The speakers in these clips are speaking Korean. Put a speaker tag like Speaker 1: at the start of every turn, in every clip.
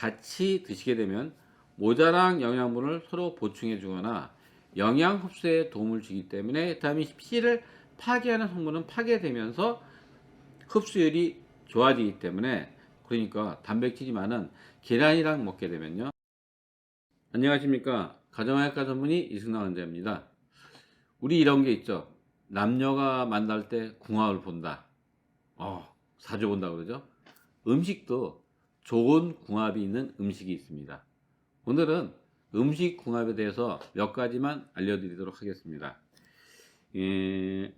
Speaker 1: 같이 드시게 되면 모자란 영양분을 서로 보충해 주거나 영양 흡수에 도움을 주기 때문에 비타민 C를 파괴하는 성분은 파괴되면서 흡수율이 좋아지기 때문에 그러니까 단백질이 많은 계란이랑 먹게 되면요. 안녕하십니까. 가정의학과 전문의 이승남 원장입니다. 우리 이런 게 있죠. 남녀가 만날 때 궁합을 본다. 어, 사주 본다 그러죠. 음식도 좋은 궁합이 있는 음식이 있습니다. 오늘은 음식 궁합에 대해서 몇 가지만 알려드리도록 하겠습니다. 예,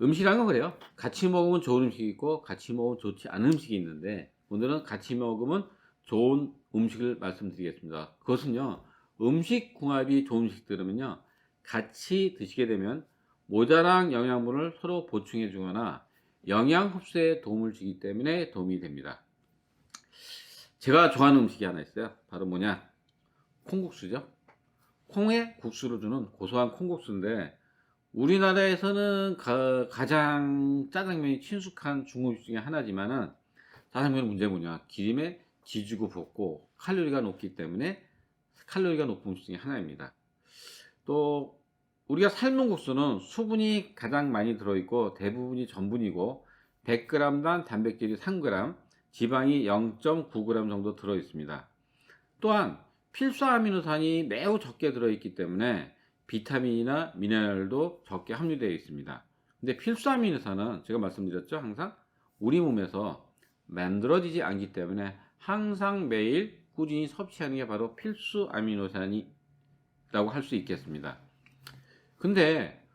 Speaker 1: 음식이란 건 그래요. 같이 먹으면 좋은 음식이 있고 같이 먹으면 좋지 않은 음식이 있는데 오늘은 같이 먹으면 좋은 음식을 말씀드리겠습니다. 그것은요. 음식 궁합이 좋은 음식들은요. 같이 드시게 되면 모자란 영양분을 서로 보충해 주거나 영양 흡수에 도움을 주기 때문에 도움이 됩니다. 제가 좋아하는 음식이 하나 있어요. 바로 뭐냐? 콩국수죠. 콩에 국수를 주는 고소한 콩국수인데 우리나라에서는 가, 장 짜장면이 친숙한 중국 중에 하나지만은 짜장면 문제 뭐냐? 기름에 지지고 볶고 칼로리가 높기 때문에 칼로리가 높은 음식 중에 하나입니다. 또 우리가 삶은 국수는 수분이 가장 많이 들어있고 대부분이 전분이고 100g당 단백질이 3g, 지방이 0.9g 정도 들어 있습니다. 또한 필수 아미노산이 매우 적게 들어 있기 때문에 비타민이나 미네랄도 적게 함유되어 있습니다. 근데 필수 아미노산은 제가 말씀드렸죠. 항상 우리 몸에서 만들어지지 않기 때문에 항상 매일 꾸준히 섭취하는 게 바로 필수 아미노산이라고 할 수 있겠습니다. 근데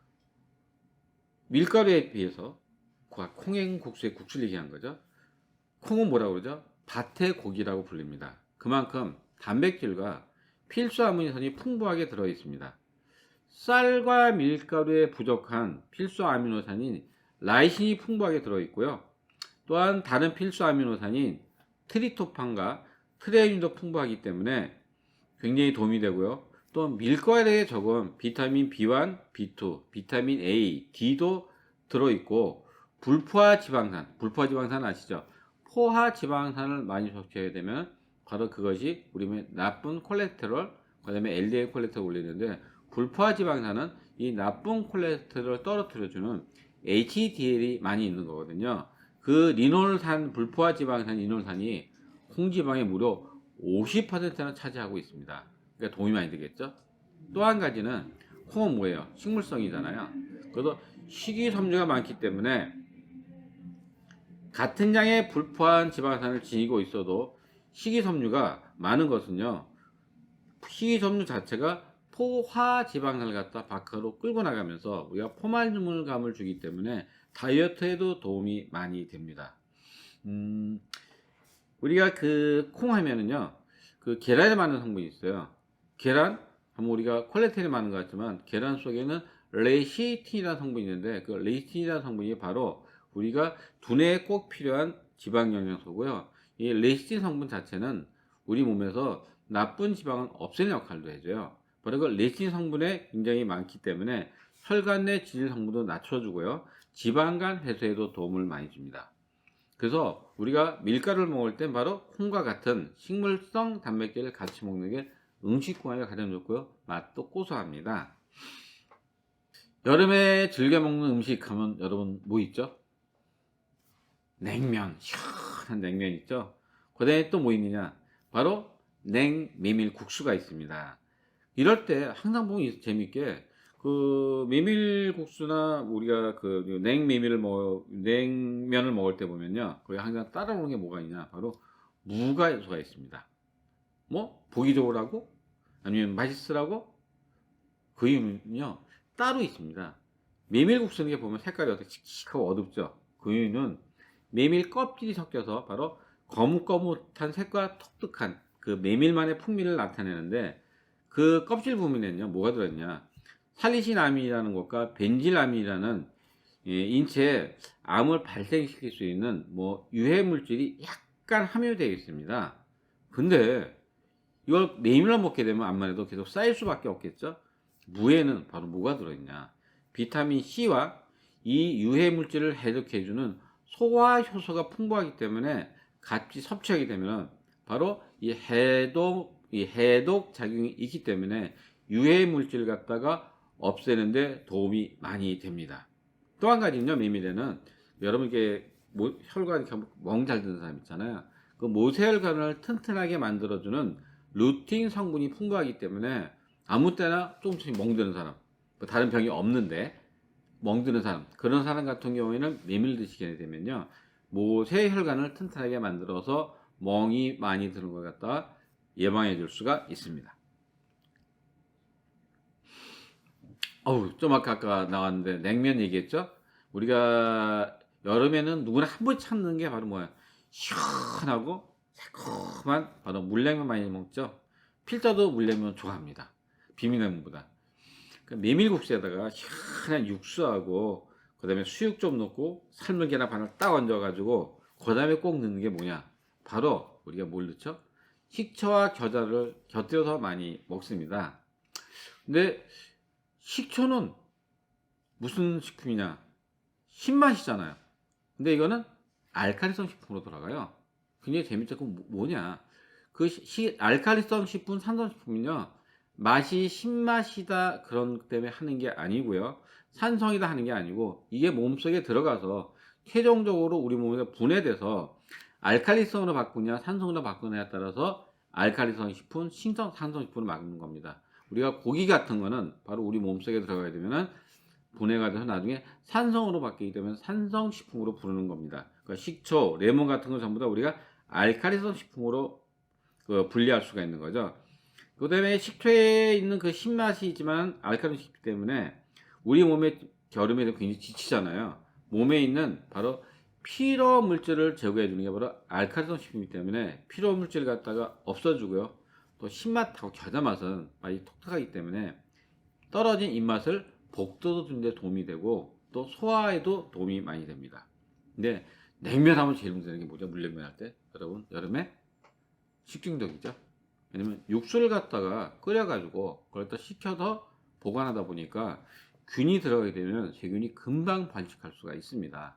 Speaker 1: 밀가루에 비해서 콩행국수에 국수를 얘기한 거죠. 콩은 뭐라고 그러죠? 밭의 고기라고 불립니다. 그만큼 단백질과 필수 아미노산이 풍부하게 들어 있습니다. 쌀과 밀가루에 부족한 필수 아미노산인 라이신이 풍부하게 들어 있고요. 또한 다른 필수 아미노산인 트리토판과 트레인도 풍부하기 때문에 굉장히 도움이 되고요. 또 밀가루에 적은 비타민 B1, B2, 비타민 A, D도 들어 있고 불포화 지방산, 불포화 지방산 아시죠? 포화 지방산을 많이 섭취해야 되면 바로 그것이 우리 몸에 나쁜 콜레스테롤, 그 다음에 LDL 콜레스테롤 올리는데 불포화 지방산은 이 나쁜 콜레스테롤을 떨어뜨려주는 HDL이 많이 있는 거거든요. 그 리놀산, 불포화 지방산 리놀산이 콩지방의 무려 50%나 차지하고 있습니다. 그러니까 도움이 많이 되겠죠. 또 한 가지는 콩은 뭐예요? 식물성이잖아요. 그래서 식이섬유가 많기 때문에 같은 양의 불포한 지방산을 지니고 있어도 식이섬유가 많은 것은요. 식이섬유 자체가 포화 지방산을 갖다 밖으로 끌고 나가면서 우리가 포만물감을 주기 때문에 다이어트에도 도움이 많이 됩니다. 음, 우리가 그 콩 하면은요, 그 계란에 많은 성분이 있어요. 계란, 한번 우리가 콜레스테롤이 많은 것 같지만 계란 속에는 레시틴이라는 성분이 있는데 그 레시틴이라는 성분이 바로 우리가 두뇌에 꼭 필요한 지방 영양소고요. 이 레시틴 성분 자체는 우리 몸에서 나쁜 지방을 없애는 역할도 해줘요. 바로 그 레시틴 성분에 굉장히 많기 때문에 혈관 내 지질 성분도 낮춰주고요. 지방간 해소에도 도움을 많이 줍니다. 그래서 우리가 밀가루를 먹을 땐 바로 콩과 같은 식물성 단백질을 같이 먹는 게 음식 궁합이 가장 좋고요. 맛도 고소합니다. 여름에 즐겨 먹는 음식 하면 여러분 뭐 있죠? 냉면, 시원한 냉면 있죠? 그 다음에 또 뭐 있느냐? 바로 냉메밀 국수가 있습니다. 이럴 때 항상 보면 재밌게 그 메밀 국수나 우리가 그 냉메밀을 먹 냉면을 먹을 때 보면요. 거기 항상 따라오는 게 뭐가 있냐? 바로 무가 요소가 있습니다. 뭐? 보기 좋으라고? 아니면 맛있으라고? 그 이유는요. 따로 있습니다. 메밀국수는 게 보면 색깔이 어떻게 칙칙하고 어둡죠? 그 이유는 메밀 껍질이 섞여서 바로 거뭇거뭇한 색과 독특한 그 메밀만의 풍미를 나타내는데 그 껍질 부분에는요 뭐가 들어있냐 살리신암이라는 것과 벤질암이라는 예, 인체에 암을 발생시킬 수 있는 뭐 유해 물질이 약간 함유되어 있습니다. 근데 이걸 메밀로 먹게 되면 암만 해도 계속 쌓일 수밖에 없겠죠. 무에는 바로 뭐가 들어있냐? 비타민 C와 이 유해 물질을 해독해주는 소화 효소가 풍부하기 때문에 같이 섭취하게 되면 바로 이 해독 이 해독 작용이 있기 때문에 유해 물질 갖다가 없애는데 도움이 많이 됩니다. 또 한 가지는요, 메밀에는 여러분 이게 모- 혈관 멍잘 드는 사람 있잖아요. 그 모세혈관을 튼튼하게 만들어주는 루틴 성분이 풍부하기 때문에 아무 때나 조금씩 멍드는 사람, 뭐 다른 병이 없는데 멍드는 사람, 그런 사람 같은 경우에는 메밀 드시 게 되면요, 모세 혈관을 튼튼하게 만들어서 멍이 많이 드는 것 갖다 예방해 줄 수가 있습니다. 어우, 좀 아까, 아까 나왔는데, 냉면 얘기했죠? 우리가 여름에는 누구나 한번 참는 게 바로 뭐야? 시원하고 새콤한 바로 물냉면 많이 먹죠? 필터도 물냉면 좋아합니다. 비빔냉면보다. 그 메밀국수에다가 시원한 육수하고, 그 다음에 수육 좀 넣고, 삶은 계란 반을 딱 얹어가지고, 그 다음에 꼭 넣는 게 뭐냐? 바로 우리가 뭘 넣죠? 식초와 겨자를 곁들여서 많이 먹습니다. 근데 식초는 무슨 식품이냐? 신맛이잖아요. 근데 이거는 알칼리성 식품으로 돌아가요. 굉장히 재밌죠. 그럼 뭐- 뭐냐? 그 시- 알칼리성 식품, 산성 식품은요, 맛이 신맛이다 그런 것 때문에 하는 게 아니고요. 산성이다 하는 게 아니고, 이게 몸속에 들어가서 최종적으로 우리 몸에 분해돼서 알칼리성으로 바꾸냐, 산성으로 바꾸냐에 따라서 알칼리성 식품, 신성, 산성 식품을 막는 겁니다. 우리가 고기 같은 거는 바로 우리 몸속에 들어가게 되면은 분해가 돼서 나중에 산성으로 바뀌기 때문에 산성 식품으로 부르는 겁니다. 그러니까 식초, 레몬 같은 거 전부 다 우리가 알칼리성 식품으로 그 분리할 수가 있는 거죠. 그 다음에 식초에 있는 그 신맛이지만 알칼리성 식품 때문에 우리 몸의 겨름에 굉장히 지치잖아요. 몸에 있는 바로 피로 물질을 제거해 주는 게 바로 알칼리성 식품이기 때문에 피로 물질을 갖다가 없어주고요. 또 신맛하고 겨자 맛은 많이 톡톡하기 때문에 떨어진 입맛을 복도도 주는 데 도움이 되고 또 소화에도 도움이 많이 됩니다. 근데 냉면 하면 제일 문제되는 게 뭐죠? 물냉면 할 때 여러분 여름에 식중독이죠. 왜냐면 육수를 갖다가 끓여가지고 그걸 또 식혀서 보관하다 보니까 균이 들어가게 되면 세균이 금방 번식할 수가 있습니다.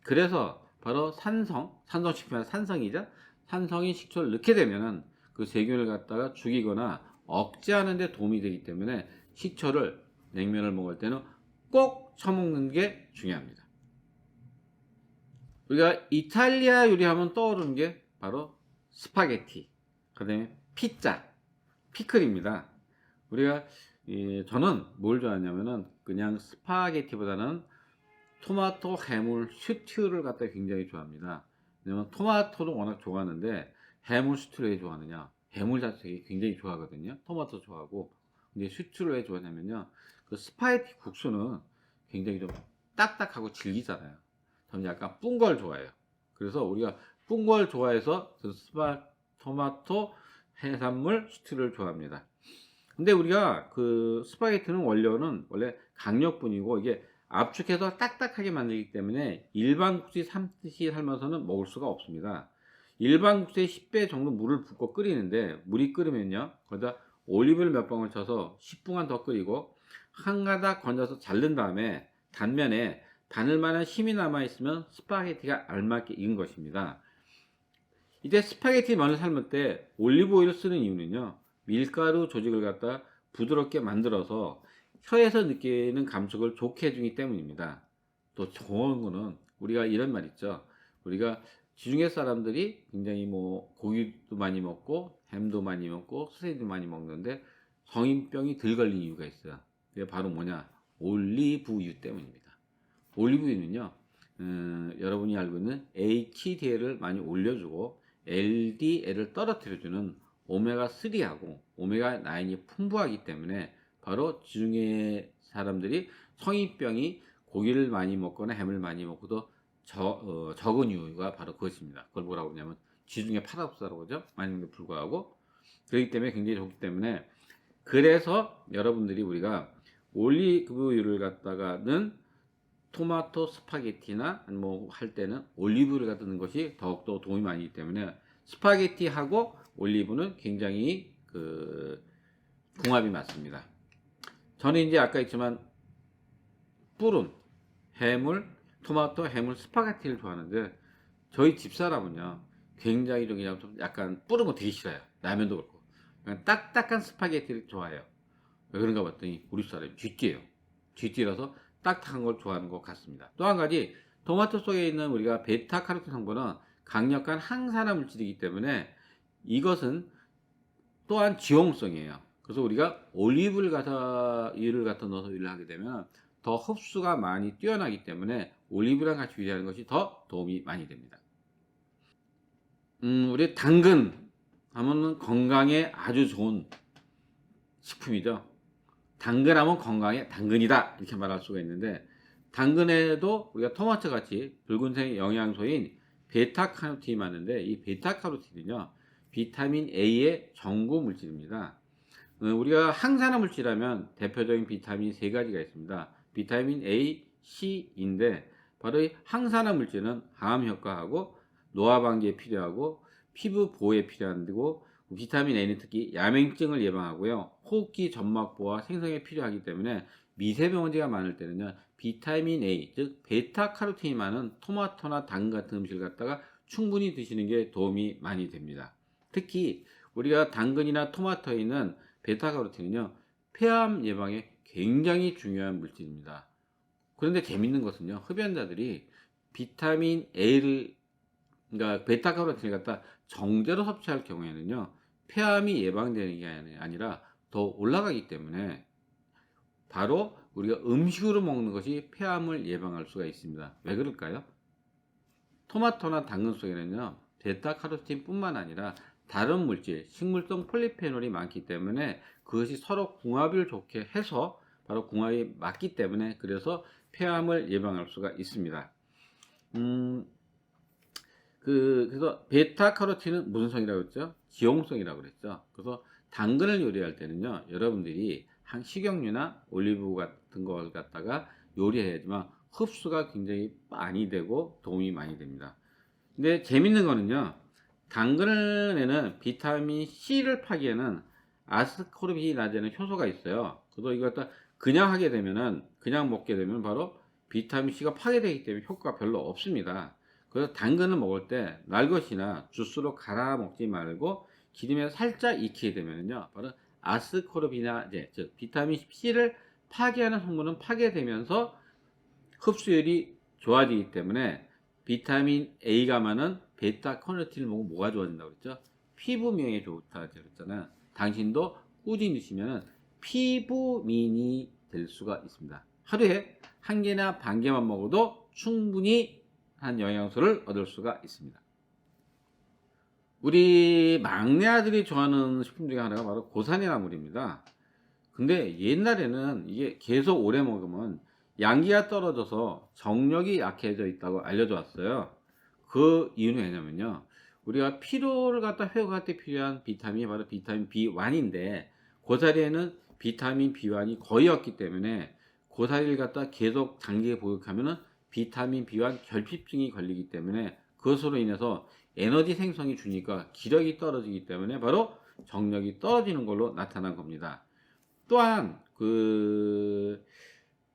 Speaker 1: 그래서 바로 산성, 산성식품이 산성이죠. 산성인 식초를 넣게 되면은 그 세균을 갖다가 죽이거나 억제하는 데 도움이 되기 때문에 식초를 냉면을 먹을 때는 꼭 쳐먹는 게 중요합니다. 우리가 이탈리아 요리하면 떠오르는 게 바로 스파게티, 그 다음에 피자, 피클입니다. 우리가 이, 저는 뭘 좋아하냐면은 그냥 스파게티보다는 토마토 해물 스튜를 갖다 굉장히 좋아합니다. 왜냐면 토마토도 워낙 좋아하는데 해물 스튜를 왜 좋아하느냐? 해물 자체가 굉장히 좋아하거든요. 토마토 좋아하고. 근데 스튜를 왜 좋아하냐면요. 그 스파게티 국수는 굉장히 좀 딱딱하고 질기잖아요. 저는 약간 뿐걸 좋아해요. 그래서 우리가 뿐걸 좋아해서 그 스파 토마토 해산물 스튜를 좋아합니다. 근데 우리가 그 스파게티는 원료는 원래 강력분이고 이게 압축해서 딱딱하게 만들기 때문에 일반 국수 삶듯이 삶아서는 먹을 수가 없습니다. 일반 국수의 10배 정도 물을 붓고 끓이는데 물이 끓으면요 거기다 올리브를 몇 방울 쳐서 10분간 더 끓이고 한 가닥 건져서 자른 다음에 단면에 바늘만한 힘이 남아 있으면 스파게티가 알맞게 익은 것입니다. 이때 스파게티 면을 삶을 때 올리브 오일을 쓰는 이유는요 밀가루 조직을 갖다 부드럽게 만들어서 혀에서 느끼는 감촉을 좋게 해주기 때문입니다. 또 좋은 거는 우리가 이런 말 있죠. 우리가 지중해 사람들이 굉장히 뭐 고기도 많이 먹고 햄도 많이 먹고 소세지도 많이 먹는데 성인병이 덜 걸린 이유가 있어요. 그게 바로 뭐냐? 올리브유 때문입니다. 올리브유는요, 음, 여러분이 알고 있는 HDL을 많이 올려주고 LDL을 떨어뜨려주는 오메가3하고 오메가9이 풍부하기 때문에 바로 지중해 사람들이 성인병이 고기를 많이 먹거나 햄을 많이 먹고도 저, 어, 적은 이유가 바로 그것입니다. 그걸 뭐라고 그러냐면 지중해 파라도스라고 그러죠. 많은데 불구하고 그렇기 때문에 굉장히 좋기 때문에 그래서 여러분들이 우리가 올리브유를 갖다가는 토마토 스파게티나 뭐 할 때는 올리브를 갖다 넣는 것이 더욱더 도움이 많이 되기 때문에 스파게티하고 올리브는 굉장히 그 궁합이 맞습니다. 저는 이제 아까 했지만 뿔은 해물, 토마토, 해물, 스파게티를 좋아하는데 저희 집사람은요 굉장히 좀 그냥 좀 약간 뿌른 거 되게 싫어요. 라면도 그렇고. 딱딱한 스파게티를 좋아해요. 왜 그런가 봤더니 우리 사람이 쥐띠예요. 쥐띠라서 딱딱한 걸 좋아하는 것 같습니다. 또 한 가지 토마토 속에 있는 우리가 베타 카로틴 성분은 강력한 항산화 물질이기 때문에 이것은 또한 지용성이에요. 그래서 우리가 올리브를 갖다 이를 갖다 넣어서 일을 하게 되면 더 흡수가 많이 뛰어나기 때문에 올리브랑 같이 유리하는 것이 더 도움이 많이 됩니다. 음, 우리 당근 하면은 건강에 아주 좋은 식품이죠. 당근하면 건강에 당근이다 이렇게 말할 수가 있는데 당근에도 우리가 토마토 같이 붉은색 영양소인 베타카로틴이 많은데 이 베타카로틴은요 비타민 A의 전구 물질입니다. 어, 우리가 항산화 물질하면 대표적인 비타민 세 가지가 있습니다. 비타민 A, C인데 바로 이 항산화 물질은 항암 효과하고 노화 방지에 필요하고 피부 보호에 필요한 데고 비타민 A는 특히 야맹증을 예방하고요. 호흡기 점막 보호와 생성에 필요하기 때문에 미세먼지가 많을 때는요. 비타민 A, 즉 베타카로틴이 많은 토마토나 당근 같은 음식을 갖다가 충분히 드시는 게 도움이 많이 됩니다. 특히 우리가 당근이나 토마토에 있는 베타카로틴은요. 폐암 예방에 굉장히 중요한 물질입니다. 그런데 재밌는 것은요. 흡연자들이 비타민 A를 그러니까 베타 카로틴을 갖다 정제로 섭취할 경우에는요. 폐암이 예방되는 게 아니라 더 올라가기 때문에 바로 우리가 음식으로 먹는 것이 폐암을 예방할 수가 있습니다. 왜 그럴까요? 토마토나 당근 속에는요. 베타 카로틴뿐만 아니라 다른 물질, 식물성 폴리페놀이 많기 때문에 그것이 서로 궁합을 좋게 해서 바로 궁합이 맞기 때문에 그래서 폐암을 예방할 수가 있습니다. 음, 그, 그래서 베타 카로틴은 무슨 성이라고 했죠? 지용성이라고 그랬죠. 그래서 당근을 요리할 때는요, 여러분들이 한 식용유나 올리브 같은 걸 갖다가 요리해야지만 흡수가 굉장히 많이 되고 도움이 많이 됩니다. 근데 재밌는 거는요, 당근에는 비타민 C를 파기에는 아스코르비나제는 효소가 있어요. 그래서 이걸 갖다 그냥 하게 되면은, 그냥 먹게 되면 바로 비타민 C가 파괴되기 때문에 효과가 별로 없습니다. 그래서 당근을 먹을 때 날것이나 주스로 갈아 먹지 말고 기름에 살짝 익히게 되면요. 바로 아스코르비나제, 즉 비타민 C를 파괴하는 성분은 파괴되면서 흡수율이 좋아지기 때문에 비타민 A가 많은 베타카로틴을 먹으면 뭐가 좋아진다고 그랬죠? 피부 미용에 좋다 그랬잖아요. 당신도 꾸준히 드시면 피부민이 될 수가 있습니다. 하루에 한 개나 반 개만 먹어도 충분히 한 영양소를 얻을 수가 있습니다. 우리 막내 아들이 좋아하는 식품 중에 하나가 바로 고사리나물입니다. 근데 옛날에는 이게 계속 오래 먹으면 양기가 떨어져서 정력이 약해져 있다고 알려져 왔어요. 그 이유는 왜냐면요. 우리가 피로를 갖다 회복할 때 필요한 비타민이 바로 비타민 B1인데 고사리에는 비타민 B1이 거의 없기 때문에 고사리를 갖다 계속 장기에 복용하면은 비타민 B와 결핍증이 걸리기 때문에 그것으로 인해서 에너지 생성이 주니까 기력이 떨어지기 때문에 바로 정력이 떨어지는 걸로 나타난 겁니다. 또한 그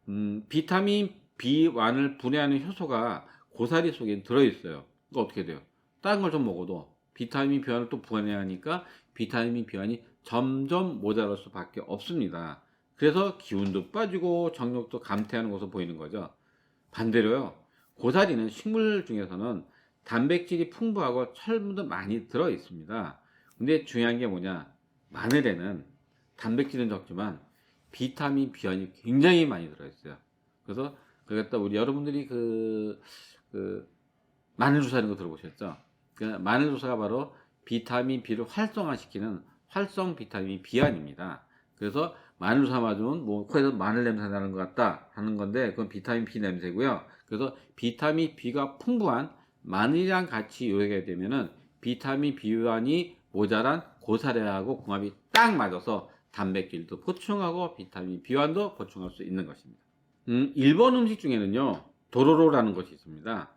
Speaker 1: 음, 비타민 B1을 분해하는 효소가 고사리 속에 들어 있어요. 이거 어떻게 돼요? 다른 걸 좀 먹어도 비타민 B1을 또 분해하니까 비타민 B1이 점점 모자랄 수밖에 없습니다. 그래서 기운도 빠지고 정력도 감퇴하는 것으로 보이는 거죠. 반대로요. 고사리는 식물 중에서는 단백질이 풍부하고 철분도 많이 들어 있습니다. 근데 중요한 게 뭐냐? 마늘에는 단백질은 적지만 비타민 B원이 굉장히 많이 들어 있어요. 그래서 그랬다 우리 여러분들이 그, 그 마늘 주사하는 거 들어보셨죠? 그 마늘 주사가 바로 비타민 B를 활성화시키는 활성 비타민 B안입니다. 그래서 마늘 맞으면 뭐 코에서 마늘 냄새 나는 것 같다 하는 건데 그건 비타민 B 냄새고요. 그래서 비타민 B가 풍부한 마늘이랑 같이 요리가 되면은 비타민 B1이 모자란 고사리하고 궁합이 딱 맞아서 단백질도 보충하고 비타민 B1도 보충할 수 있는 것입니다. 음, 일본 음식 중에는요 도로로라는 것이 있습니다.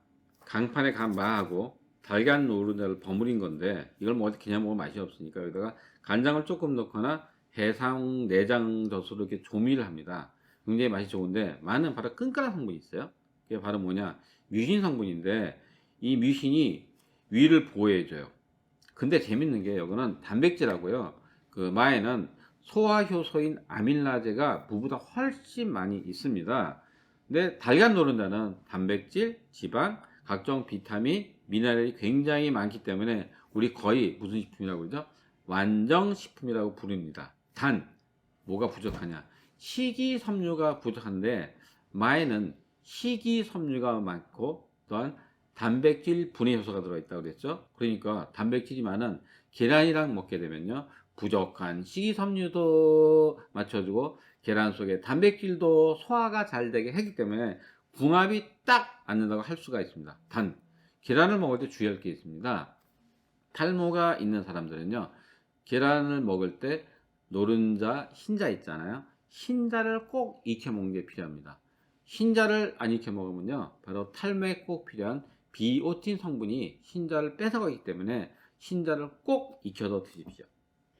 Speaker 1: 강판에 간 마하고 달걀 노른자를 버무린 건데 이걸 뭐 그냥 먹으면 맛이 없으니까 여기다가 간장을 조금 넣거나 해상 내장 젖으로 이렇게 조미를 합니다. 굉장히 맛이 좋은데 마는 바로 끈끈한 성분이 있어요. 그게 바로 뭐냐 뮤신 성분인데 이 뮤신이 위를 보호해줘요. 근데 재밌는 게 이거는 단백질하고요. 그 마에는 소화 효소인 아밀라제가 무보다 훨씬 많이 있습니다. 근데 달걀 노른자는 단백질, 지방, 각종 비타민, 미네랄이 굉장히 많기 때문에 우리 거의 무슨 식품이라고 그러죠? 완정 식품이라고 부릅니다. 단 뭐가 부족하냐? 식이섬유가 부족한데 마에는 식이섬유가 많고 또한 단백질 분해 효소가 들어있다고 그랬죠. 그러니까 단백질이 많은 계란이랑 먹게 되면요. 부족한 식이섬유도 맞춰주고 계란 속에 단백질도 소화가 잘 되게 하기 때문에 궁합이 딱 맞는다고 할 수가 있습니다. 단 계란을 먹을 때 주의할 게 있습니다. 탈모가 있는 사람들은요. 계란을 먹을 때 노른자, 흰자 있잖아요. 흰자를 꼭 익혀 먹는 게 필요합니다. 흰자를 안 익혀 먹으면요. 바로 탈모에 꼭 필요한 비오틴 성분이 흰자를 뺏어가기 때문에 흰자를 꼭 익혀서 드십시오.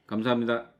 Speaker 1: 감사합니다.